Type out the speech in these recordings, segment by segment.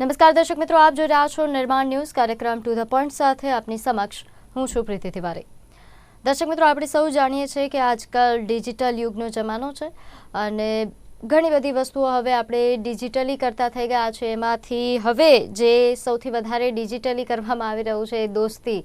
નમસ્કાર દર્શક મિત્રો, આપ જોઈ રહ્યા છો નિર્માણ ન્યૂઝ કાર્યક્રમ ટુ ધ પોઈન્ટ સાથે આપની સમક્ષ હું છું પ્રીતિ તિવારી. દર્શક મિત્રો, આપણે સૌ જાણીએ છીએ કે આજકાલ ડિજિટલ યુગનો જમાનો છે અને ઘણી બધી વસ્તુઓ હવે આપણે ડિજિટલી કરતા થઈ ગયા છે. એમાંથી હવે જે સૌથી વધારે ડિજિટલી કરવામાં આવી રહ્યું છે દોસ્તી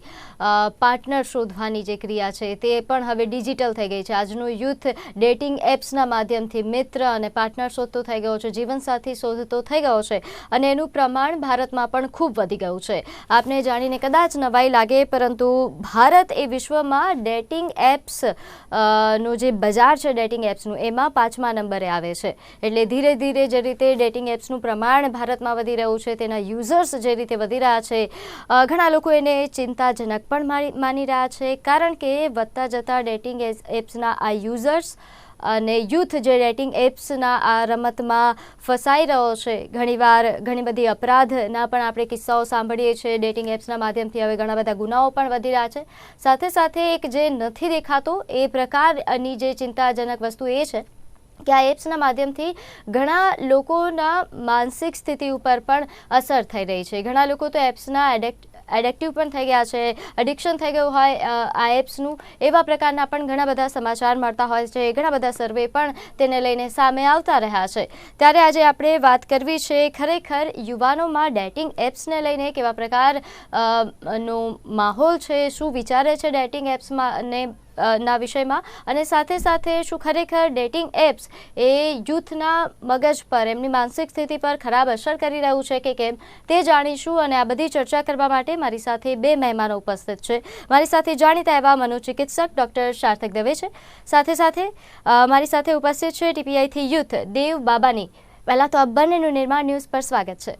પાર્ટનર શોધવાની જે ક્રિયા છે તે પણ હવે ડિજિટલ થઈ ગઈ છે. આજનું યુથ ડેટિંગ એપ્સના માધ્યમથી મિત્ર અને પાર્ટનર શોધતો થઈ ગયો છે, જીવનસાથી શોધતો થઈ ગયો છે અને એનું પ્રમાણ ભારતમાં પણ ખૂબ વધી ગયું છે. આપને જાણીને કદાચ નવાઈ લાગે, પરંતુ ભારત એ વિશ્વમાં ડેટિંગ એપ્સનું જે બજાર છે ડેટિંગ એપ્સનું એમાં પાંચમા નંબરે આવે છે. એટલે ધીરે ધીરે જે રીતે ડેટિંગ એપ્સનું પ્રમાણ ભારતમાં વધી રહ્યું છે, તેના યુઝર્સ જે રીતે વધી રહ્યા છે ઘણા લોકો એને ચિંતાજનક પણ માની રહ્યા છે. કારણ કે વધતા જતા ડેટિંગ એપ્સના આ યુઝર્સ અને યુથ જે ડેટિંગ એપ્સના આ રમતમાં ફસાઈ રહ્યો છે. ઘણીવાર ઘણી બધી અપરાધના પણ આપણે કિસ્સાઓ સાંભળીએ છીએ. ડેટિંગ એપ્સના માધ્યમથી હવે ઘણા બધા ગુનાઓ પણ વધી રહ્યા છે. સાથે સાથે એક જે નથી દેખાતો એ પ્રકારની જે ચિંતાજનક વસ્તુ એ છે કે આ એપ્સના માધ્યમથી ઘણા લોકોના માનસિક સ્થિતિ ઉપર પણ અસર થઈ રહી છે. ઘણા લોકો તો એપ્સના એડેક્ટ, એડેક્ટિવ પણ થઈ ગયા છે, એડિક્શન થઈ ગયું હોય આ એપ્સનું, એવા પ્રકારના પણ ઘણા બધા સમાચાર મળતા હોય છે. ઘણા બધા સર્વે પણ તેને લઈને સામે આવતા રહ્યા છે. ત્યારે આજે આપણે વાત કરવી છે ખરેખર યુવાનોમાં ડેટિંગ એપ્સને લઈને કેવા પ્રકાર નો માહોલ છે, શું વિચારે છે ડેટિંગ એપ્સમાં ને ના વિષયમાં. અને સાથે સાથે શું ખરેખર ડેટિંગ એપ્સ એ યુથના મગજ પર, એમની માનસિક સ્થિતિ પર ખરાબ અસર કરી રહ્યું છે કે કેમ તે જાણીશું અને આ બધી ચર્ચા કરવા માટે મારી સાથે બે મહેમાનો ઉપસ્થિત છે. મારી સાથે જાણીતા એવા મનોચિકિત્સક ડૉક્ટર સાર્થક દવે છે. સાથે સાથે મારી સાથે ઉપસ્થિત છે ટીપીઆઈથી યુથ દેવ બાબાની. પહેલાં તો આ બંનેનું નિર્માણ ન્યૂઝ પર સ્વાગત છે.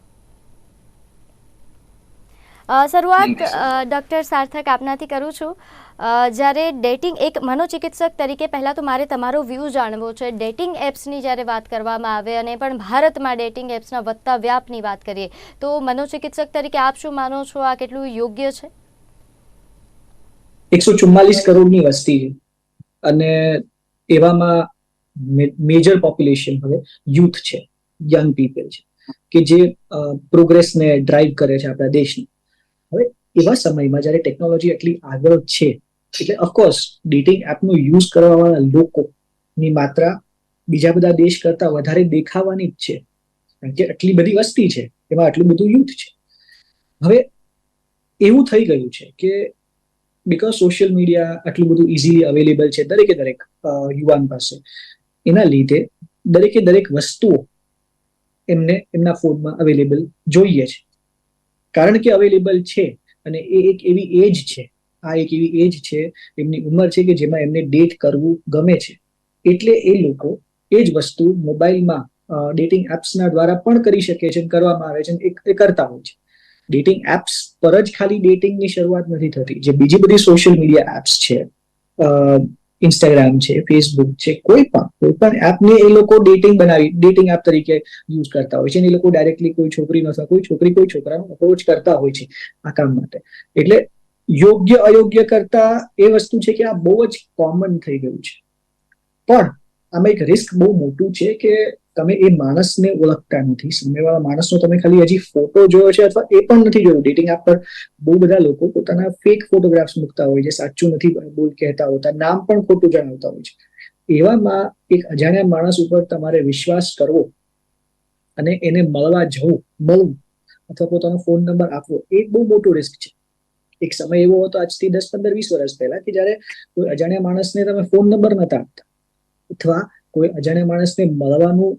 શરૂઆત ડૉક્ટર સાર્થક આપનાથી કરું છું. જ્યારે ડેટિંગ એક મનોચિકિત્સક તરીકે પહેલાં તો મારે તમારો વ્યૂ જાણવો છે. ડેટિંગ એપ્સની જ્યારે વાત કરવામાં આવે અને પણ ભારતમાં ડેટિંગ એપ્સના વધતા વ્યાપની વાત કરીએ તો મનોચિકિત્સક તરીકે આપ શું માનો છો? આ કેટલું યોગ્ય છે? એકસો ચુમ્માલીસ કરોડની વસ્તી છે. અને એવામાં મેજર પોપ્યુલેશન હવે યુથ છે યંગ પીપલ છે. કે જે પ્રોગ્રેસને ડ્રાઈવ કરે છે આપણા દેશની. હવે એવા સમયમાં જ્યારે ટેકનોલોજી એટલી આગળ છે, એટલે ઓફકોર્સ ડેટિંગ એપનો યુઝ કરવાવાળા લોકોની માત્રા બીજા બધા દેશ કરતા વધારે દેખાવાની જ છે. કારણ કે આટલી બધી વસ્તી છે, એમાં આટલું બધું યુથ છે. હવે એવું થઈ ગયું છે કે બીકોઝ સોશિયલ મીડિયા આટલું બધું ઇઝીલી અવેલેબલ છે દરેકે દરેક યુવાન પાસે, એના લીધે દરેકે દરેક વસ્તુઓ એમને એમના ફોનમાં અવેલેબલ જોઈએ છે. કારણ કે અવેલેબલ છે અને એ એક એવી એજ છે. આ એક એવી એજ છે, એમની ઉંમર છે કે જેમાં એમને ડેટ કરવું ગમે છે. એટલે એ લોકો એ જ વસ્તુ મોબાઈલમાં ડેટિંગ એપ્સના દ્વારા પણ કરી શકે છે કરવામાં આવે છે એ કરતા હોય છે. ડેટિંગ એપ્સ પર જ ખાલી ડેટિંગની શરૂઆત નથી થતી. જે બીજી બધી સોશિયલ મીડિયા એપ્સ છે ઇન્સ્ટાગ્રામ છે ફેસબુક છે, કોઈ પણ કોઈ પણ એપને એ લોકો ડેટિંગ બનાવી ડેટિંગ એપ તરીકે યુઝ કરતા હોય છે. અને એ લોકો ડાયરેક્ટલી કોઈ છોકરીનો અથવા કોઈ છોકરી કોઈ છોકરાનો અપ્રોચ કરતા હોય છે આ કામ માટે. એટલે યોગ્ય, અયોગ્ય કરતા એ વસ્તુ છે કે આ બહુ જ કોમન થઈ ગયું છે. પણ આમાં એક રિસ્ક બહુ મોટું છે કે તમે એ માણસને ઓળખતા નથી. સામેવાળા માણસનો તમે ખાલી હજી ફોટો જોયો છે અથવા એ પણ નથી જોયો. ડેટિંગ એપ પર બહુ બધા લોકો પોતાના ફેક ફોટોગ્રાફ્સ મૂકતા હોય છે, સાચું નથી બોલ કહેતા હોતા નામ પણ ખોટું જણાવતા હોય છે. એવામાં એક અજાણ્યા માણસ ઉપર તમારે વિશ્વાસ કરવો અને એને મળવા જવું, મળવું અથવા પોતાનો ફોન નંબર આપવો, એ બહુ મોટો રિસ્ક છે. એક સમય એવો હતો આજથી દસ પંદર વીસ વર્ષ પહેલા કે જ્યારે કોઈ અજાણ્યા માણસને તમે ફોન નંબર નતા આપતા અથવા કોઈ અજાણ્યા માણસને મળવાનું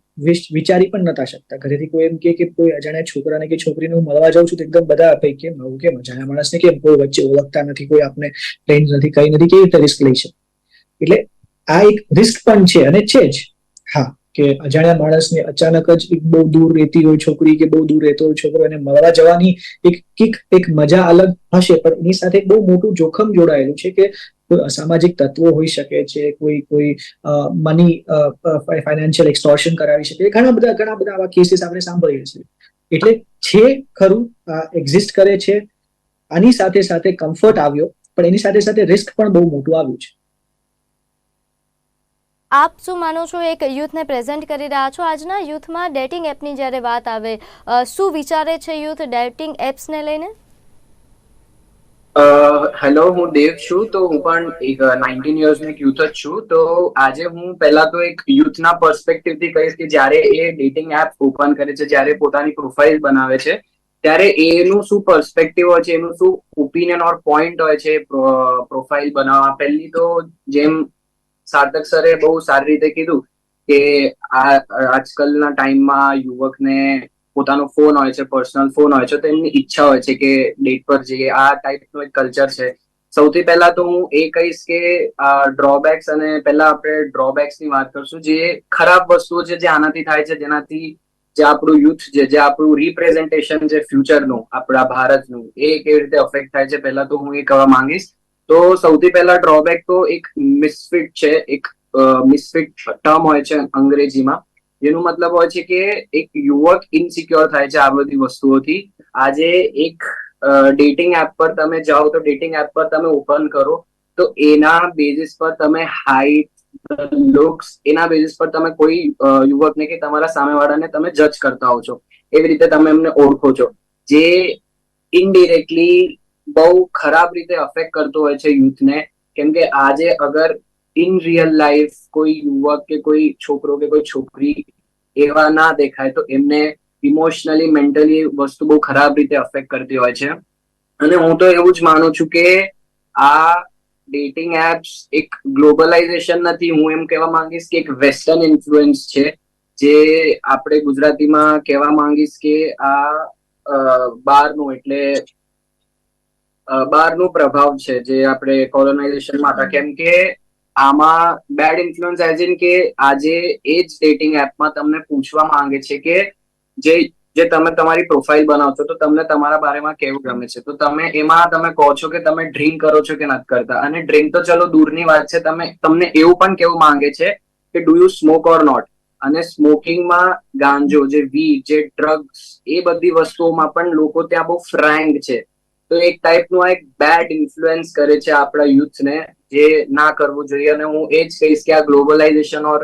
વિચારી પણ નતા શકતા. ઘરેથી કોઈ એમ કે કે કોઈ અજાણ્યા છોકરાને કે છોકરીને હું મળવા જાઉં છું તો એકદમ બધા ભાઈ કેમ આવું કેમ? અજાણ્યા માણસને કેમ? કોઈ વચ્ચે ઓળખતા નથી, કોઈ આપને ફ્રેન્ડ નથી, કઈ નથી, કેવી રીતે રિસ્ક લઈ છે એટલે આ એક રિસ્ક પણ છે અને છે જ. હા, કે અજાણ્યા માણસને અચાનક જ એક બહુ દૂર રહેતી હોય છોકરી કે બહુ દૂર રહેતો હોય છોકરો એને મળવા જવાની એક કિક, એક મજા અલગ હશે. પણ એની સાથે બહુ મોટું જોખમ જોડાયેલું છે કે કોઈ અસામાજિક તત્વો હોઈ શકે છે, કોઈ કોઈ મની ફાઇનાન્શિયલ એક્સટોર્શન કરાવી શકે ઘણા બધા ઘણા બધા આવા કેસીસ આપણે સાંભળીએ છીએ. એટલે છે ખરું એક્ઝિસ્ટ કરે છે, આની સાથે સાથે કમ્ફર્ટ આવ્યો, પણ એની સાથે સાથે રિસ્ક પણ બહુ મોટું આવ્યું છે. આપ શું માનો છો એક યુથને પ્રેઝન્ટ કરી રહ્યા છો? આજના યુથમાં ડેટિંગ એપની જ્યારે વાત આવે શું વિચારે છે યુથ ડેટિંગ એપ્સને લઈને? હેલો હું દેવ છું. તો હું પણ એક નાઇન્ટીન યર્સનો એક યુથ જ છું. તો આજે હું પહેલા તો એક યુથના પર્સપેક્ટિવથી કહીશ કે જ્યારે એ ડેટિંગ એપ ઓપન કરે છે, જ્યારે પોતાની પ્રોફાઇલ બનાવે છે, ત્યારે એનું શું પર્સપેક્ટિવ હોય છે, એનું શું ઓપિનિયન ઓર પોઈન્ટ હોય છે પ્રોફાઇલ બનાવવા? પહેલી તો જેમ સાર્થક સરે બહુ સારી રીતે કીધું કે આ આજકાલના ટાઈમમાં યુવકને પોતાનો ફોન હોય છે, પર્સનલ ફોન હોય છે, તો એમની ઈચ્છા હોય છે કે ડેટ પર જઈએ આ ટાઈપનું એક કલ્ચર છે. સૌથી પહેલા તો હું એ કહીશ કે ડ્રોબેક્સ અને પહેલા આપણે ડ્રોબેક્સની વાત કરશું. જે ખરાબ વસ્તુઓ છે, જે આનાથી થાય છે, જેનાથી જે આપણું યુથ છે, જે આપણું રિપ્રેઝન્ટેશન છે ફ્યુચરનું આપણા ભારતનું, એ કેવી રીતે અફેક્ટ થાય છે, પહેલા તો હું એ કહેવા માંગીશ. તો સૌથી પહેલા ડ્રોબેક તો એક મિસફિટ છે, એક મિસફિટ ટર્મ હોય છે અંગ્રેજીમાં. જેનો મતલબ હોય છે કે એક યુવક ઇનસિક્યોર થાય છે આ બધી વસ્તુઓથી. આજે એક ડેટિંગ એપ પર તમે જાઓ તો ડેટિંગ એપ પર તમે ઓપન કરો તો એના બેઝિસ પર તમે હાઈટ લુક્સ એના બેઝિસ પર તમે કોઈ યુવકને કે તમારા સામેવાળાને તમે જજ કરતા હો છો. એવી રીતે તમે એમને ઓળખો છો. જે ઇનડિરેક્ટલી બહુ ખરાબ રીતે અફેક્ટ કરતો હોય છે યુથને. કેમ કે આજે અગર ઇન રિયલ લાઈફ કોઈ યુવક કે કોઈ છોકરો કે કોઈ છોકરી એવા ના દેખાય, તો એમને ઇમોશનલી મેન્ટલી વસ્તુ બહુ ખરાબ રીતે અફેક્ટ કરતી હોય છે. અને હું તો એવું જ માનું છું કે આ ડેટિંગ એપ્સ એક ગ્લોબલાઇઝેશન નથી. હું એમ કહેવા માંગીશ કે એક વેસ્ટર્ન ઇન્ફ્લુઅન્સ છે, જે આપણે ગુજરાતીમાં કહેવા માંગીશ કે આ બહારનું એટલે બહારનું પ્રભાવ છે, જે આપણે કોલોનાઇઝેશનમાં હતા કેમ કે આમાં બેડ ઇન્ફ્લુઅન્સ એઝ ઇન કે આજે એ જ ડેટિંગ એપમાં તમને પૂછવા માંગે છે કે જે જે તમે તમારી પ્રોફાઇલ બનાવશો, તો તમને તમારા બારેમાં કેવું ગમે છે? તો તમે એમાં તમે કહો છો કે તમે ડ્રિંક કરો છો કે નથી કરતા? અને ડ્રિંક તો ચલો દૂરની વાત છે, તમે, તમને એવું પણ કેવું માંગે છે કે do you smoke or not અને સ્મોકિંગમાં ગાંજો, જે વી જે ડ્રગ્સ એ બધી વસ્તુઓમાં પણ લોકો ત્યાં બહુ ફ્રેન્ક છે. તો એક ટાઈપનું આ એક બેડ ઇન્ફ્લુઅન્સ કરે છે આપણા યુથને જે ના કરવું જોઈએ. અને હું એ જ કહીશ કે આ globalization or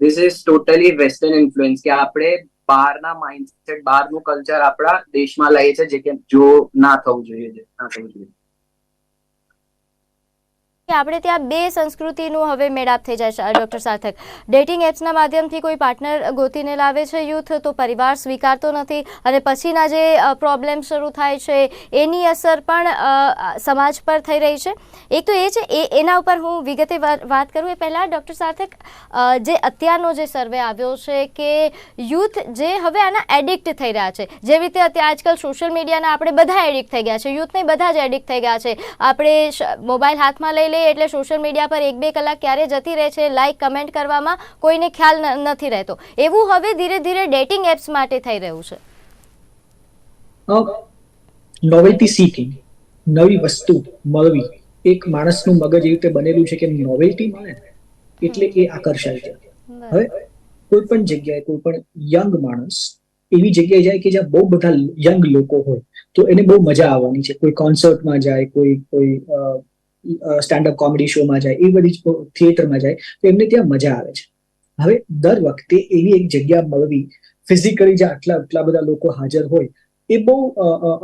this is totally western influence કે આપણે બહારના માઇન્ડસેટ બહારનું કલ્ચર આપણા દેશમાં લઈએ છે જે કે જો ના થવું જોઈએ ના થવું જોઈએ. આપણે ત્યાં બે સંસ્કૃતિનું હવે મેળાપ થઈ જાય છે. ડૉક્ટર સાર્થક ડેટિંગ એપ્સના માધ્યમથી કોઈ પાર્ટનર ગોતીને લાવે છે યુથ તો પરિવાર સ્વીકારતો નથી અને પછીના જે પ્રોબ્લેમ શરૂ થાય છે, એની અસર પણ સમાજ પર થઈ રહી છે. એક તો એ છે, એ, એના ઉપર હું વિગતે વાત કરું. એ પહેલાં ડૉક્ટર સાર્થક જે અત્યારનો જે સર્વે આવ્યો છે કે યુથ જે હવે આના એડિક્ટ થઈ રહ્યા છે. જેવી રીતે અત્યારે આજકાલ સોશિયલ મીડિયાના આપણે બધા એડિક્ટ થઈ ગયા છે. યુથને બધા જ એડિક્ટ થઈ ગયા છે. આપણે મોબાઈલ હાથમાં લઈ લઈએ એટલે સોશિયલ મીડિયા પર એક બે કલાક ક્યારે જતી રહે છે લાઈક કમેન્ટ કરવામાં કોઈને ખ્યાલ નથી રહેતો. એવું હવે ધીરે ધીરે ડેટિંગ એપ્સ માટે થઈ રહ્યું છે. નોવેલ્ટી સીકિંગ નવી વસ્તુ મળવી એક માણસનું મગજ એવી રીતે બનેલું છે કે નોવેલ્ટી મળે એટલે એ આકર્ષાય છે. હવે કોઈ પણ જગ્યાએ કોઈ પણ યંગ માણસ એવી જગ્યાએ જાય કે જ્યાં બહુ બધા યંગ લોકો હોય તો એને બહુ મજા આવવાની છે. કોઈ કોન્સર્ટમાં જાય કોઈ કોઈ સ્ટેન્ડઅપ કોમેડી શોમાં જાય, એ બધી થિયેટરમાં જાય, તો એમને ત્યાં મજા આવે છે. હવે દર વખતે એવી એક જગ્યા મળવી ફિઝિકલી જે આટલા આટલા બધા લોકો હાજર હોય, એ બહુ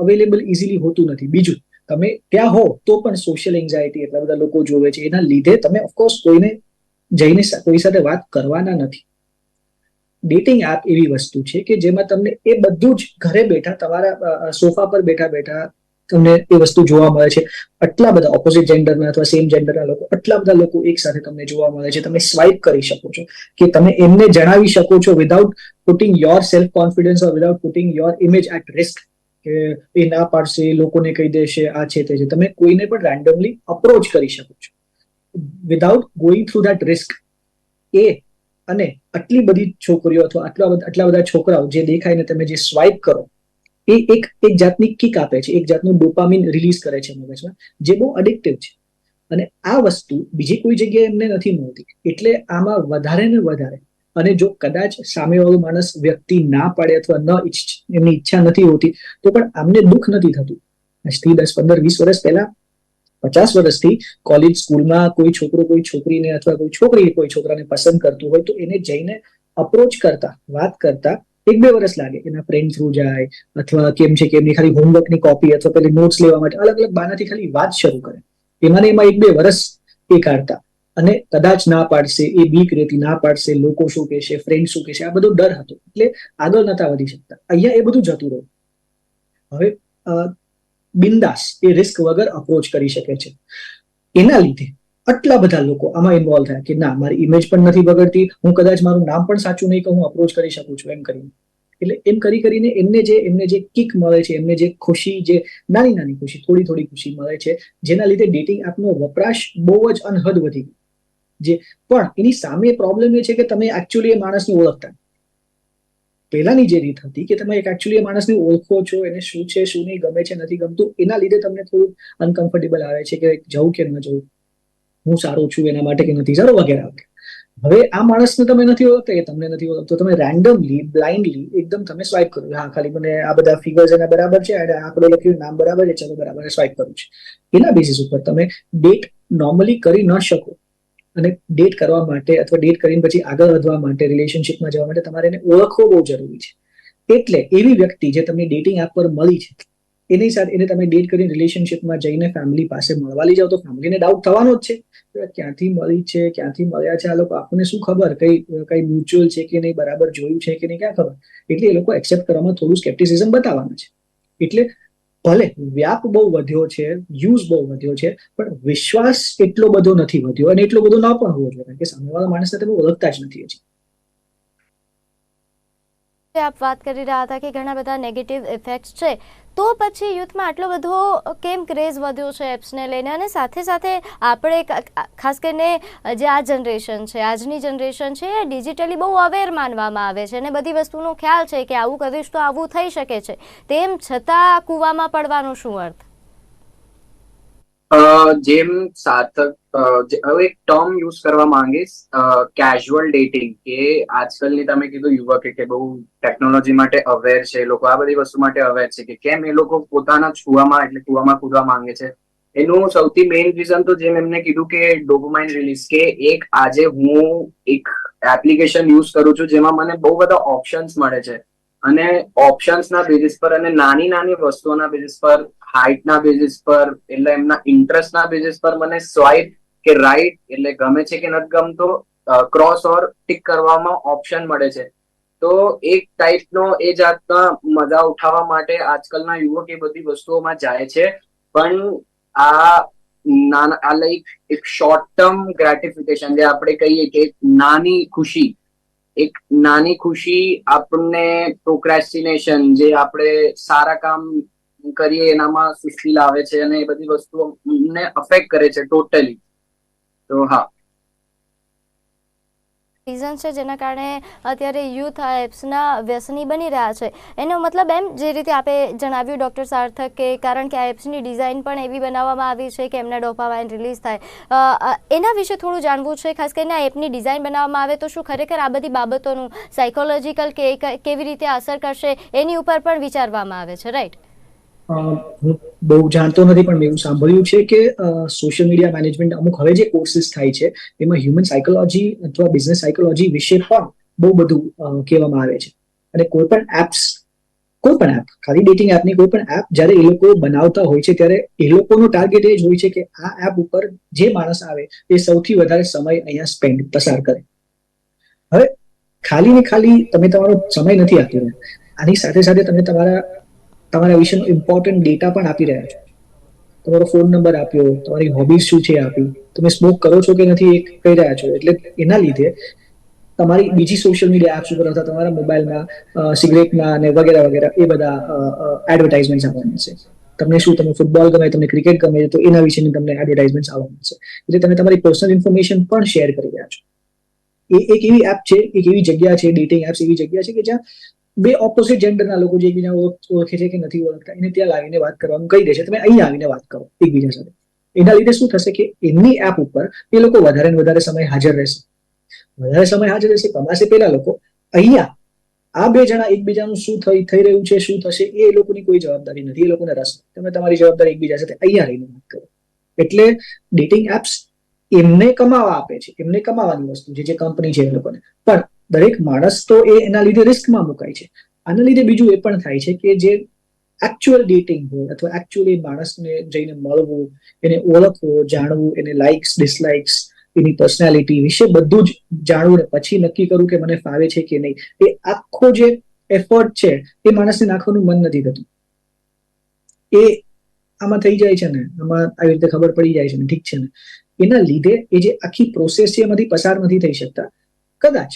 અવેલેબલ ઇઝીલી હોતું નથી. બીજું, તમે ત્યાં હો, તો પણ સોશિયલ એન્ઝાયટી એટલા બધા લોકો જોવે છે. એના લીધે તમે ઓફકોર્સ કોઈને જઈને કોઈ સાથે વાત કરવાના નથી. ડેટિંગ એપ એવી વસ્તુ છે કે જેમાં તમને એ બધું જ ઘરે બેઠા તમારા સોફા પર બેઠા બેઠા તમને એ વસ્તુ જોવા મળે છે. આટલા બધા ઓપોઝિટ જેન્ડરના અથવા સેમ જેન્ડરના લોકો, આટલા બધા લોકો એક સાથે તમને જોવા મળે છે. તમે સ્વાઇપ કરી શકો છો. કે તમે એમને જણાવી શકો છો without putting your self confidence or without putting your image at risk કે એ ના પાડશે લોકોને કહી દેશે, આ છે, તે છે. તમે કોઈને પણ રેન્ડમલી અપ્રોચ કરી શકો છો. Without going through that risk એ અને આટલી બધી છોકરીઓ અથવા આટલા બધા આટલા બધા છોકરાઓ જે દેખાય ને તમે જે સ્વાઇપ કરો એ એક એક જાતની કિક આપે છે, એક જાતનું ડોપામિન રિલીઝ કરે છે મગજમાં, જે બહુ અડિક્ટિવ છે. અને આ વસ્તુ બીજી કોઈ જગ્યાએ એમને નથી મળતી. એટલે આમાં વધારે ને વધારે, અને જો કદાચ સામેવાળો માણસ વ્યક્તિ ના પાડે અથવા ન એમની ઈચ્છા નથી હોતી, તો પણ આમને દુઃખ નથી થતું. આજથી દસ, પંદર, વીસ વર્ષ પહેલા, પચાસ વર્ષથી કોલેજ સ્કૂલમાં કોઈ છોકરો, કોઈ છોકરીને અથવા કોઈ છોકરી કોઈ છોકરાને પસંદ કરતું હોય તો એને જઈને અપ્રોચ કરતા, વાત કરતા એક બે વર્ષ લાગે એના ફ્રેન્ડ થ્રુ જાય, અથવા કેમ છે કે એમની ખાલી હોમવર્કની કોપી અથવા પેલી નોટ્સ લેવા માટે અલગ અલગ બાનાથી ખાલી વાત શરૂ કરે. એમાં એમાં એક બે વર્ષ એ કાઢતા અને કદાચ ના પાડશે, એ બીક રેતી, ના પાડશે, લોકો શું કહેશે ફ્રેન્ડ શું કહેશે, આ બધો ડર હતો. એટલે આગળ નતા વધી શકતા. અહીંયા એ બધું જતું રહ્યું. હવે બિંદાસ એ રિસ્ક વગર અપ્રોચ કરી શકે છે. એના લીધે આટલા બધા લોકો આમાં ઇન્વોલ્વ થયા કે ના, મારી ઇમેજ પણ નથી બગડતી, હું કદાચ મારું નામ પણ સાચું નહીં કહું, હું અપ્રોચ કરી શકું છું એમ કરીને. એટલે એમ કરી કરીને એમને જે એમને જે કિક મળે છે, એમને જે ખુશી, જે નાની નાની ખુશી, થોડી થોડી ખુશી મળે છે, જેના લીધે ડેટિંગ એપનો વપરાશ બહુ જ અનહદ વધી ગયો. જે, પણ એની સામે પ્રોબ્લેમ એ છે કે તમે એકચ્યુઅલી એ માણસને ઓળખતા. પહેલાની જે રીત હતી કે તમે એક એકચ્યુઅલી એ માણસને ઓળખો છો, એને શું છે, શું નહીં, ગમે છે, નથી ગમતું, એના લીધે તમને થોડું અનકમ્ફર્ટેબલ આવે છે કે જવું કે ન જવું. હું સારો છું એના માટે કે નથી, સારો વગેરે વગેરે હવે આ માણસને તમે નથી ઓળખતા, એ તમને નથી ઓળખતો. તમે રેન્ડમલી બ્લાઇન્ડલી એકદમ તમે સ્વાઇપ કરો. હા, ખાલી મને આ બધા ફિગર્સ એના બરાબર છે, અને આંકડો લખ્યું, નામ બરાબર છે, ચલો બરાબર સ્વાઇપ કરું છું. એના બેસિસ ઉપર તમે ડેટ નોર્મલી કરી ન શકો. અને ડેટ કરવા માટે અથવા ડેટ કરીને પછી આગળ વધવા માટે રિલેશનશિપમાં જવા માટે તમારે એને ઓળખવો બહુ જરૂરી છે. એટલે એવી વ્યક્તિ જે તમને ડેટિંગ એપ પર મળી છે એની સાથે એને તમે ડેટ કરીને રિલેશનશિપમાં જઈને ફેમિલી પાસે મળવા જાઓ તો ફેમિલીને ડાઉટ થવાનો જ છે. ક્યાંથી મળી છે, ક્યાંથી મળ્યા છે? આ લોકો આપણને શું ખબર? કઈ કઈ મ્યુચ્યુઅલ છે કે નહીં? બરાબર જોયું છે કે નહીં? ક્યાં ખબર? એટલે એ લોકો એક્સેપ્ટ કરવામાં થોડું સ્કેપ્ટિસિઝમ બતાવવાના છે. એટલે ભલે વ્યાપ બહુ વધ્યો છે યુઝ બહુ વધ્યો છે, પણ વિશ્વાસ એટલો બધો નથી વધ્યો અને એટલો બધો ન પણ હોવો જોઈએ. કારણ કે સામેવાળા માણસને તમે ઓળખતા જ નથી હજી. આપ વાત કરી રહ્યા હતા કે ઘણા બધા નેગેટિવ ઇફેક્ટ્સ છે. તો પછી યુથમાં આટલો બધો કેમ ક્રેઝ વધ્યો છે એપ્સને લઈને? અને સાથે સાથે આપણે ખાસ કરીને જે આ જનરેશન છે, આજની જનરેશન છે, એ ડિજિટલી બહુ અવેર માનવામાં આવે છે. અને બધી વસ્તુનો ખ્યાલ છે કે આવું કરીશ તો આવું થઈ શકે છે. તેમ છતાં કૂવામાં પડવાનો શું અર્થ? જેમ સાર્થક હવે એક ટર્મ યુઝ કરવા માંગીશ કેઝ્યુઅલ ડેટિંગ કે આજકાલની તમે કીધું યુવકે કે બહુ ટેકનોલોજી માટે અવેર છે, એ લોકો આ બધી વસ્તુ માટે અવેર છે કે કેમ એ લોકો પોતાના છુવામાં એટલે કુવામાં કૂદવા માંગે છે. એનું સૌથી મેઇન રીઝન તો જેમ એમને કીધું કે ડોપમાઇન રિલીઝ કે એક આજે હું એક એપ્લિકેશન યુઝ કરું છું જેમાં મને બહુ બધા ઓપ્શન્સ મળે છે. અને ઓપ્શન્સના બેઝિસ પર અને નાની નાની વસ્તુઓના બેઝિસ પર હાઇટના બેઝિસ પર, એટલે એમના ઇન્ટરેસ્ટના બેઝિસ પર મને સ્વાઇપ કે રાઈટ એટલે ગમે છે કે નથી ગમતો ક્રોસ ઓર ટિક કરવામાં ઓપ્શન મળે છે. તો એક ટાઈપનો એ જાતના મજા ઉઠાવવા માટે આજકાલના યુવક એ બધી વસ્તુઓમાં જાય છે. પણ આ નાના, આ લાઈક એક શોર્ટ ટર્મ ગ્રેટિફિકેશન જે આપણે કહીએ કે નાની ખુશી, એક નાની ખુશી આપણને પ્રોક્રેસ્ટિનેશન જે આપણે સારા કામ કરીએ એનામાં સુસ્તી લાવે છે અને એ બધી વસ્તુઓને અફેક્ટ કરે છે ટોટલી તો હા. રીઝન છે જેના કારણે અત્યારે યુથ આ એપ્સના વ્યસની બની રહ્યા છે. એનો મતલબ એમ જે રીતે આપે જણાવ્યું ડૉક્ટર સાર્થક કે કારણ કે આ એપ્સની ડિઝાઇન પણ એવી બનાવવામાં આવી છે કે એમના ડોપામાઇન રિલીઝ થાય. એના વિશે થોડું જાણવું છે. ખાસ કરીને આ એપની ડિઝાઇન બનાવવામાં આવે તો શું ખરેખર આ બધી બાબતોનું સાયકોલોજીકલ કે કેવી રીતે અસર કરશે એની ઉપર પણ વિચારવામાં આવે છે રાઈટ હું બહુ જાણતો નથી, પણ મેં એવું સાંભળ્યું છે કે સોશિયલ મીડિયા મેનેજમેન્ટ અમુક હવે જે કોર્સિસ થાય છે, એમાં હ્યુમન સાયકોલોજી અથવા બિઝનેસ સાયકોલોજી વિશે પણ બહુ બધું કહેવામાં આવે છે. અને કોઈ પણ એપ્સ કોઈ પણ એપ ખાલી ડેટિંગ એપની કોઈ પણ એપ જ્યારે એ લોકો બનાવતા હોય છે, ત્યારે એ લોકોનો ટાર્ગેટ એ જ હોય છે કે આ એપ ઉપર જે માણસ આવે, એ સૌથી વધારે સમય અહીંયા સ્પેન્ડ પસાર કરે. હવે ખાલી ને ખાલી તમે તમારો સમય નથી આપી આની સાથે સાથે તમે તમારા તમારા વિશેનો ઇમ્પોર્ટન્ટ ડેટા પણ આપી રહ્યા છો. તમારો ફોન નંબર આપ્યો, તમારી હોબીઝ શું છે આપી, તમે સ્મોક કરો છો કે નથી એ કહી રહ્યા છો. એટલે એના લીધે તમારી બીજી સોશિયલ મીડિયા એપ્સ ઉપર અથવા તમારા મોબાઈલમાં સિગરેટના અને વગેરે વગેરે એ બધા એડવર્ટાઇઝમેન્ટ આવવાની છે. તમને શું તમે ફૂટબોલ ગમે, તમને ક્રિકેટ ગમે, તો એના વિશેની તમને એડવર્ટાઇઝમેન્ટ આવવાના છે. એટલે તમે તમારી પર્સનલ ઇન્ફોર્મેશન પણ શેર કરી રહ્યા છો. એ એક એવી એપ છે, એક એવી જગ્યા છે ડેટિંગ એપ્સ એવી જગ્યા છે કે જ્યાં બે ઓપોઝિટ જેન્ડરના લોકો જે એકબીજા ઓળખ- છે કે નથી ઓળખતા, એને ત્યાં લાવીને વાત કરવાનું કહી દે છે. તમે અહીં આવીને વાત કરો એકબીજા સાથે. એના લીધે શું થશે કે એમની એપ ઉપર એ લોકો વધારે ને વધારે સમય હાજર રહેશે. વધારે સમય હાજર રહેશે, કમાશે પેલા લોકો. અહીંયા આ બે જણા એકબીજાનું શું થઈ થઈ રહ્યું છે, શું થશે એ લોકોની કોઈ જવાબદારી નથી. એ લોકોને રસ તમે તમારી જવાબદારી એકબીજા સાથે અહીંયા રહીને વાત કરો. એટલે ડેટિંગ એપ્સ એમને કમાવા આપે છે. એમને કમાવાની વસ્તુ છે, જે કંપની છે એ લોકોને. પણ દરેક માણસ તો એ એના લીધે રિસ્કમાં મુકાય છે. આના લીધે બીજું એ પણ થાય છે કે જે એકચ્યુઅલ ડેટિંગ હોય અથવા એકચ્યુઅલી માણસને જઈને મળવું, એને ઓળખવું, જાણવું, એને લાઇક્સ ડિસલાઇક્સ એની પર્સનાલિટી વિશે બધું જ જાણવું ને પછી નક્કી કરવું કે મને ફાવે છે કે નહીં. એ આખો જે એફર્ટ છે એ માણસને નાખવાનું મન નથી થતું. એ આમાં થઈ જાય છે ને, આમાં આવી રીતે ખબર પડી જાય છે ને, ઠીક છે ને. એના લીધે એ જે આખી પ્રોસેસ છે એમાંથી પસાર નથી થઈ શકતા. કદાચ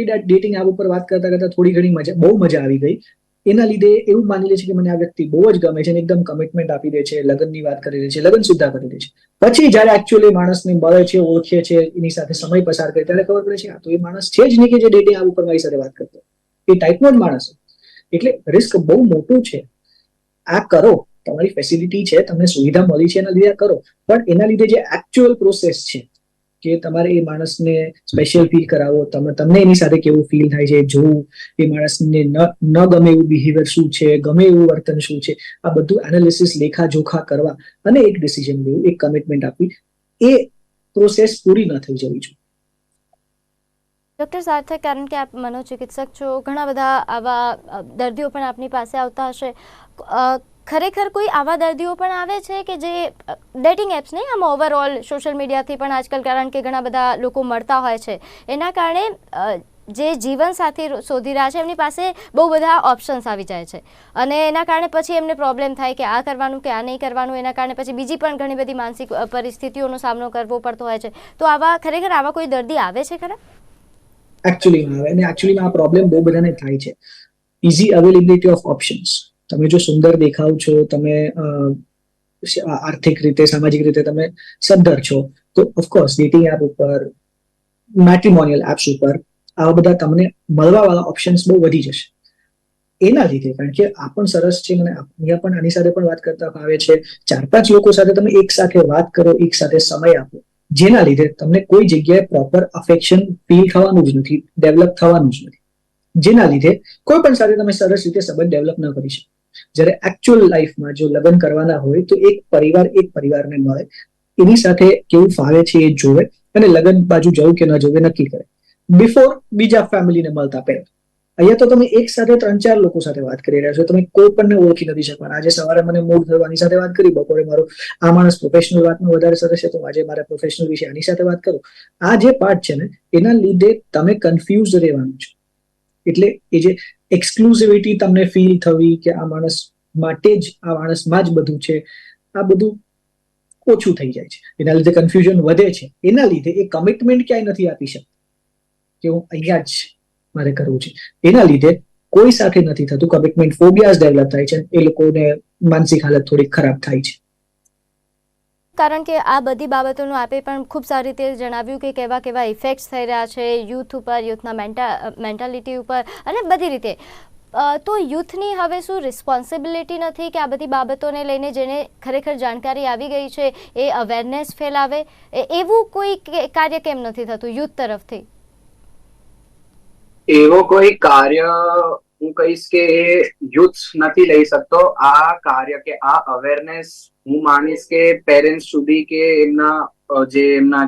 એ ડેટિંગ એપ ઉપર વાત કરતા કરતા થોડી ઘણી મજા બહુ મજા આવી ગઈ. એના લીધે એવું માની લે છે કે મને આ વ્યક્તિ બહુ જ ગમે છે એકદમ કમિટમેન્ટ આપી દે છે, લગ્નની વાત કરી દે છે, લગ્ન સુદ્ધા કરી દે છે. પછી જયારે એકચ્યુઅલી માણસને મળે છે, ઓળખે છે, એની સાથે સમય પસાર કરે, ત્યારે ખબર પડે છે તો એ માણસ છે જ નહીં કે જે ડેટિંગ એપ ઉપર મારી સાથે વાત કરતો. એ ટાઈપનો જ માણસ એટલે રિસ્ક બહુ મોટું છે. આ કરો. તમારી ફેસિલિટી છે, તમને સુવિધા મળી છે એના લીધે કરો. પણ એના લીધે જે એકચ્યુઅલ પ્રોસેસ છે કે તમારે એ માણસને સ્પેશિયલ ફીલ કરાવો. તમે, તમને એની સાથે કેવું ફીલ થાય છે? જોવું. એ માણસને ન ગમે એવું બિહેવિયર શું છે? ગમે એવું વર્તન શું છે? આ બધું એનાલિસિસ લેખા જોખા કરવા અને એક ડિસિઝન લેવું, એક કમિટમેન્ટ આપવી. એ પ્રોસેસ પૂરી ન થઈ જવી જોઈએ. ડૉક્ટર સાર્થક, કારણ કે આપ મનોચિકિત્સક છો, ઘણા બધા આવા દર્દીઓ પણ આપની પાસે આવતા હશે. ખરેખર કોઈ આવા દર્દીઓ પણ આવે છે કે જે ડેટિંગ એપ્સ નહીં, આમ ઓવરઓલ સોશિયલ મીડિયાથી પણ આજકાલ કારણ કે ઘણા બધા લોકો મળતા હોય છે. એના કારણે જે જીવનસાથી શોધી રહ્યા છે, એમની પાસે બહુ બધા ઓપ્શન્સ આવી જાય છે. અને એના કારણે પછી એમને પ્રોબ્લેમ થાય કે આ કરવાનું કે આ નહીં કરવાનું, એના કારણે પછી બીજી પણ ઘણી બધી માનસિક પરિસ્થિતિઓનો સામનો કરવો પડતો હોય છે. તો આવા, ખરેખર આવા કોઈ દર્દી આવે છે ખરા? એકચ્યુઅલીમાં આવે. અને એકચ્યુઅલીમાં આ પ્રોબ્લેમ બહુ બધાને થાય છે. ઇઝી અવેલેબિલિટી ઓફ ઓપ્શન્સ તમે જો સુંદર દેખાવ છો, તમે આર્થિક રીતે, સામાજિક રીતે તમે સદ્ધર છો, તો ઓફકોર્સ ડેટિંગ એપ ઉપર મેટ્રિમોનિયલ એપ્સ ઉપર આવા બધા તમને મળવાવાળા ઓપ્શન્સ બહુ વધી જશે. એના લીધે, કારણ કે આ પણ સરસ છે મને અહીંયા પણ આની સાથે પણ વાત કરતા ફાવે છે. ચાર પાંચ લોકો સાથે તમે એક સાથે વાત કરો, એક સાથે સમય આપો, જેના લીધે તમને કોઈ જગ્યાએ પ્રોપર અફેક્શન ફીલ થવાનું જ નથી ડેવલપ થવાનું જ નથી. જેના લીધે કોઈ પણ સાથે તમે સરસ રીતે સંબંધ ડેવલપ ન કરી શકો. જ્યારે એકચ્યુઅલ લાઈફમાં જો લગ્ન કરવાના હોય તો એક પરિવાર એક પરિવારને મળે. એની સાથે કેવું ફાવે છે એ જોવે અને લગ્ન બાજુ જવું કે ન જવું નક્કી કરે. બિફોર બીજા ફેમિલીને મળતા પહેલા. અહીંયા તો તમે એક સાથે ત્રણ ચાર લોકો સાથે વાત કરી રહ્યા છો. તમે કોઈ પણ ઓળખી નથી શકવાના. આજે સવારે મને મૂડ થવાની સાથે વાત કરી, બપોરે મારો આ માણસ પ્રોફેશનલ વાતમાં વધારે સરસ છે, તો આજે મારા પ્રોફેશનલ વિશે આની સાથે વાત કરું. આ જે પાર્ટ છે ને, એના લીધે તમે કન્ફ્યુઝ રહેવાનું છે. એટલે એ જે એક્સક્લુઝિવિટી તમને ફીલ થવી કે આ માણસ માટે જ, આ માણસમાં જ બધું છે, આ બધું ઓછું થઈ જાય છે. એના લીધે કન્ફ્યુઝન વધે છે. એના લીધે એ કમિટમેન્ટ ક્યાંય નથી આપી શકતા કે હું અહીંયા જ મારે કરવું છે. એના લીધે કોઈ સાથે નથી થતું. કમિટમેન્ટ ફોબિયાઝ ડેવલપ થાય છે એ લોકોને માનસિક હાલત થોડી ખરાબ થાય છે. કારણ કે આ બધી બાબતોનું આપે પણ ખૂબ સારી રીતે જણાવ્યું કે કેવા કેવા ઇફેક્ટ્સ થઈ રહ્યા છે યુથ ઉપર યુથના મેન્ટા મેન્ટાલિટી ઉપર અને બધી રીતે. તો યુથની હવે શું રિસ્પોન્સિબિલિટી નથી કે આ બધી બાબતોને લઈને જેને ખરેખર જાણકારી આવી ગઈ છે, એ અવેરનેસ ફેલાવે? એવું કોઈ કાર્ય કેમ નથી થતું યુથ તરફથી? એવો કોઈ કાર્ય હું કહીશ કે એ યુથ નથી લઈ શકતો. આ કાર્ય કે આ અવેરનેસ હું માનીશ કે પેરેન્ટ્સ સુધી કે એમના જે એમના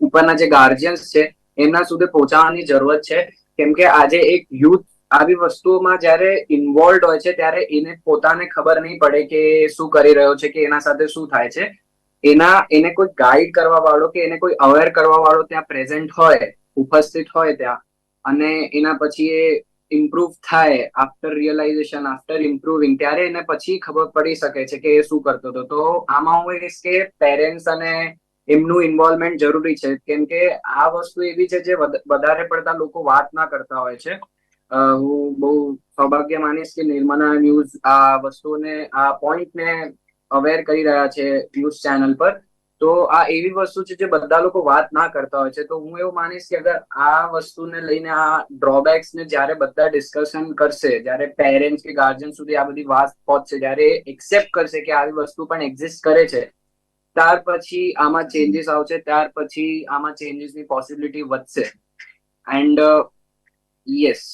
ઉપરના જે ગાર્જિયન્સ છે, એમના સુધી પહોંચાડવાની જરૂરત છે. કેમ કે આજે એક યુથ આવી વસ્તુઓમાં જ્યારે ઇન્વોલ્વ હોય છે, ત્યારે એને પોતાને ખબર નહીં પડે કે શું કરી રહ્યો છે, કે એના સાથે શું થાય છે. એના, એને કોઈ ગાઈડ કરવા વાળો કે એને કોઈ અવેર કરવા વાળો ત્યાં પ્રેઝન્ટ હોય, ઉપસ્થિત હોય ત્યાં. અને એના પછી એ ઇમ્પ્રુવ થાય આફ્ટર રિયલાઇઝેશન આફ્ટર ઇમ્પ્રુવિંગ ત્યારે એને પછી ખબર પડી શકે છે કે એ શું કરતો હતો. તો આમાં હું કહીશ કે પેરેન્ટ્સ અને એમનું ઇન્વોલ્વમેન્ટ જરૂરી છે. કેમ કે આ વસ્તુ એવી છે જે વધ- વધારે પડતા લોકો વાત ના કરતા હોય છે. હું બહુ સૌભાગ્ય માનીશ કે નિર્મલા ન્યૂઝ આ વસ્તુને, આ પોઈન્ટને અવેર કરી રહ્યા છે ન્યૂઝ ચેનલ પર. તો આ એવી વસ્તુ છે જે બધા લોકો વાત ના કરતા હોય છે. તો હું એવું માનીશ કે અગર આ વસ્તુને લઈને આ ડ્રોબેક્સ ને જ્યારે બધા ડિસ્કશન કરશે, જ્યારે પેરેન્ટ્સ કે ગાર્જિયન સુધી આ બધી વાત પહોંચશે, જ્યારે એક્સેપ્ટ કરશે કે આવી વસ્તુ પણ એક્ઝિસ્ટ કરે છે, ત્યાર પછી આમાં ચેન્જીસ આવશે, ત્યાર પછી આમાં ચેન્જીસની પોસિબિલિટી વધશે. એન્ડ યસ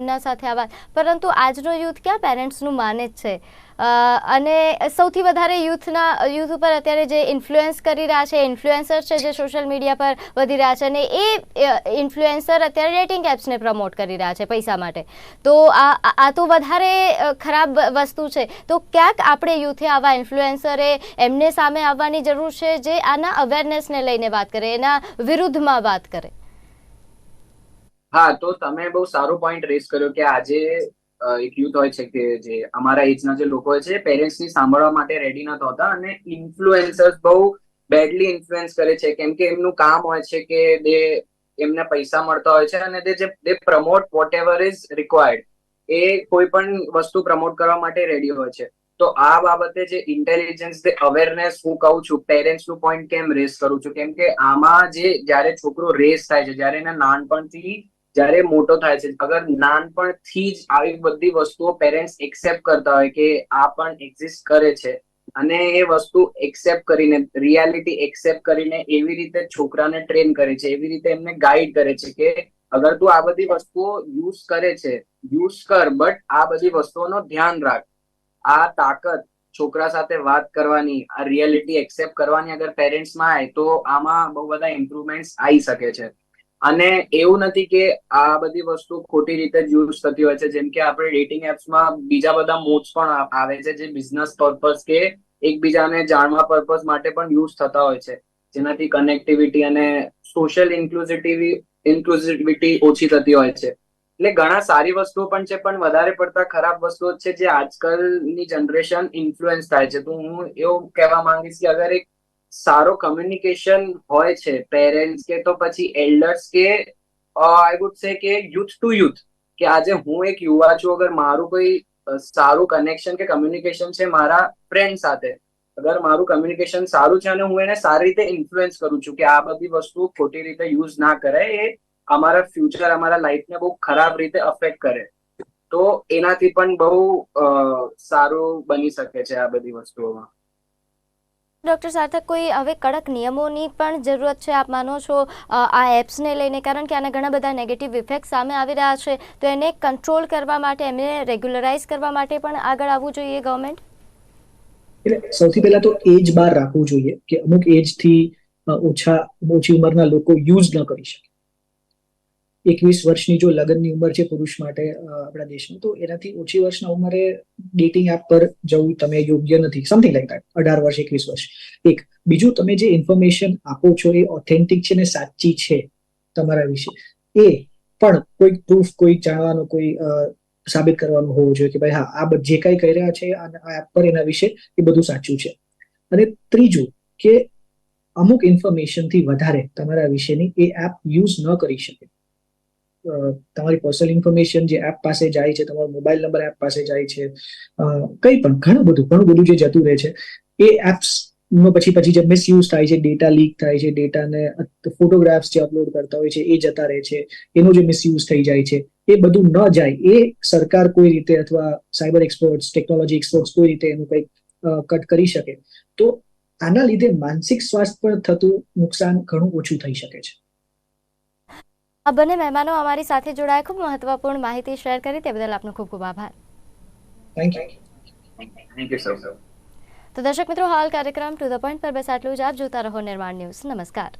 એમના સાથે આ વાત. પરંતુ આજનો યુથ ક્યાં પેરેન્ટ્સનું માને જ છે? અને સૌથી વધારે યુથના, યુથ ઉપર અત્યારે જે ઇન્ફ્લુએન્સ કરી રહ્યા છે ઇન્ફ્લુએન્સર છે જે સોશિયલ મીડિયા પર વધી રહ્યા છે અને એ ઇન્ફ્લુએન્સર અત્યારે ડેટિંગ એપ્સને પ્રમોટ કરી રહ્યા છે પૈસા માટે. તો આ- આ તો વધારે ખરાબ વસ્તુ છે. તો ક્યાંક આપણે યુથે આવા ઇન્ફ્લુએન્સરે એમને સામે આવવાની જરૂર છે જે આના અવેરનેસને લઈને વાત કરે, એના વિરુદ્ધમાં વાત કરે? હા, તો તમે બહુ સારો પોઈન્ટ રેસ કર્યો કે આજે એક યુથ હોય છે કે જે અમારા એજના જે લોકો હોય છે પેરેન્ટ્સની સાંભળવા માટે રેડી નથી હોતા અને ઇન્ફ્લુએન્સર્સ બહુ બેડલી ઇન્ફ્લુએન્સ કરે છે. કેમ કે એમનું કામ હોય છે કે દે એમને પૈસા મળતા હોય છે અને તે જે, they promote whatever is required એ કોઈ પણ વસ્તુ પ્રમોટ કરવા માટે રેડી હોય છે. તો આ બાબતે જે ઇન્ટેલિજન્સ જે અવેરનેસ હું કહું છું પેરેન્ટ્સનું પોઈન્ટ કેમ રેસ કરું છું? કેમ કે આમાં જે જ્યારે છોકરો રેસ થાય છે, જ્યારે એને નાનપણથી જ્યારે મોટો થાય છે, અગર નાનપણથી જ આવી બધી વસ્તુઓ પેરેન્ટ્સ એક્સેપ્ટ કરતા હોય કે આ પણ એક્ઝિસ્ટ કરે છે, અને એ વસ્તુ એક્સેપ્ટ કરીને રિયાલિટી એક્સેપ્ટ કરીને એવી રીતે છોકરાને ટ્રેન કરે છે, એવી રીતે એમને ગાઈડ કરે છે કે અગર તું આ બધી વસ્તુઓ યુઝ કરે છે યુઝ કર બટ આ બધી વસ્તુઓનો ધ્યાન રાખ. આ તાકાત છોકરા સાથે વાત કરવાની, આ રિયાલિટી એક્સેપ્ટ કરવાની અગર પેરેન્ટ્સમાં આવે તો આમાં બહુ બધા ઇમ્પ્રુવમેન્ટ્સ આવી શકે છે. અને એવું નથી કે આ બધી વસ્તુ ખોટી રીતે યુઝ થતી હોય છે. જેમ કે આપણે ડેટિંગ એપ્સમાં બીજા બધા મોડ્સ પણ આવે છે જે બિઝનેસ પર્પઝ કે એકબીજાને જાણવા પર્પઝ માટે પણ યુઝ થતા હોય છે. જેનાથી કનેક્ટિવિટી અને સોશિયલ ઇન્ક્લુઝિટિવી ઇન્ક્લુઝિવિટી ઓછી થતી હોય છે. એટલે ઘણા સારી વસ્તુઓ પણ છે, પણ વધારે પડતા ખરાબ વસ્તુઓ છે જે આજકાલની જનરેશન ઇન્ફ્લુઅન્સ થાય છે. તો હું એવું કહેવા માંગીશ કે અગર એક સારો કમ્યુનિકેશન હોય છે પેરેન્ટ્સ કે તો પછી એલ્ડર્સ કે આઈ વુડ સે કે યુથ ટુ યુથ કે આજે હું એક યુવા છું, અગર મારું કોઈ સારું કનેક્શન કે કમ્યુનિકેશન છે મારા ફ્રેન્ડ સાથે, અગર મારું કમ્યુનિકેશન સારું છે અને હું એને સારી રીતે ઇન્ફ્લુઅન્સ કરું છું કે આ બધી વસ્તુ ખોટી રીતે યુઝ ના કરે, એ અમારા ફ્યુચર અમારા લાઈફને બહુ ખરાબ રીતે અફેક્ટ કરે. તો એનાથી પણ બહુ સારું બની શકે છે આ બધી વસ્તુઓમાં. ડૉક્ટર સાર્થક, કોઈ હવે કડક નિયમોની પણ જરૂરત છે? આપ માનો છો આ એપ્સને લઈને? કારણ કે આના ઘણા બધા નેગેટિવ ઇફેક્ટ સામે આવી રહ્યા છે. તો એને કંટ્રોલ કરવા માટે એમને રેગ્યુલરાઇઝ કરવા માટે પણ આગળ આવવું જોઈએ ગવર્મેન્ટ એટલે સૌથી પહેલા તો એજ બાર રાખવું જોઈએ કે અમુક એજથી ઓછા, ઓછી ઉંમરના લોકો યુઝ ન કરી શકે. એકવીસ વર્ષની જો લગ્નની ઉંમર છે પુરુષ માટે આપણા દેશમાં, તો એનાથી ઓછી વર્ષના ઉંમરે ડેટિંગ એપ પર જવું તમે યોગ્ય નથી. સમથિંગ લાઈક દેટ અઢાર વર્ષ, એકવીસ વર્ષ. એક, બીજું તમે જે ઇન્ફોર્મેશન આપો છો એ ઓથેન્ટિક છે ને સાચી છે તમારા વિશે. એ પણ કોઈ પ્રૂફ કોઈ જાણવાનું, કોઈ સાબિત કરવાનું હોવું જોઈએ કે ભાઈ હા, આ જે કાંઈ કહી રહ્યા છે આ આ એપ પર એના વિશે એ બધું સાચું છે. અને ત્રીજું કે અમુક ઇન્ફોર્મેશનથી વધારે તમારા વિશેની એ એપ યુઝ ન કરી શકે. તમારી પર્સનલ ઇન્ફોર્મેશન જે એપ પાસે જાય છે, તમારો મોબાઈલ નંબર એપ પાસે જાય છે કંઈ પણ, ઘણું બધું ઘણું બધું જે જતું રહે છે, એ એપ્સ પછી પછી જે મિસયુઝ થાય છે ડેટા લીક થાય છે ડેટાને ફોટોગ્રાફ્સ જે અપલોડ કરતા હોય છે, એ જતા રહે છે, એનો જે મિસયુઝ થઈ જાય છે, એ બધું ન જાય, એ સરકાર કોઈ રીતે અથવા સાયબર એક્સપર્ટ્સ ટેકનોલોજી એક્સપર્ટ્સ કોઈ રીતે એનું કંઈક કટ કરી શકે, તો આના લીધે માનસિક સ્વાસ્થ્ય પર થતું નુકસાન ઘણું ઓછું થઈ શકે છે. આ બંને મહેમાનો અમારી સાથે જોડાયા. ખૂબ મહત્વપૂર્ણ માહિતી શેર કરી. તે બદલ આપનો ખૂબ ખૂબ આભાર. Thank you thank you sir તો દર્શક મિત્રો હાલ કાર્યક્રમ ટુ ધ પોઈન્ટ પર બસ આટલું જ. આપ જોતા રહો નિર્માણ ન્યૂઝ. નમસ્કાર.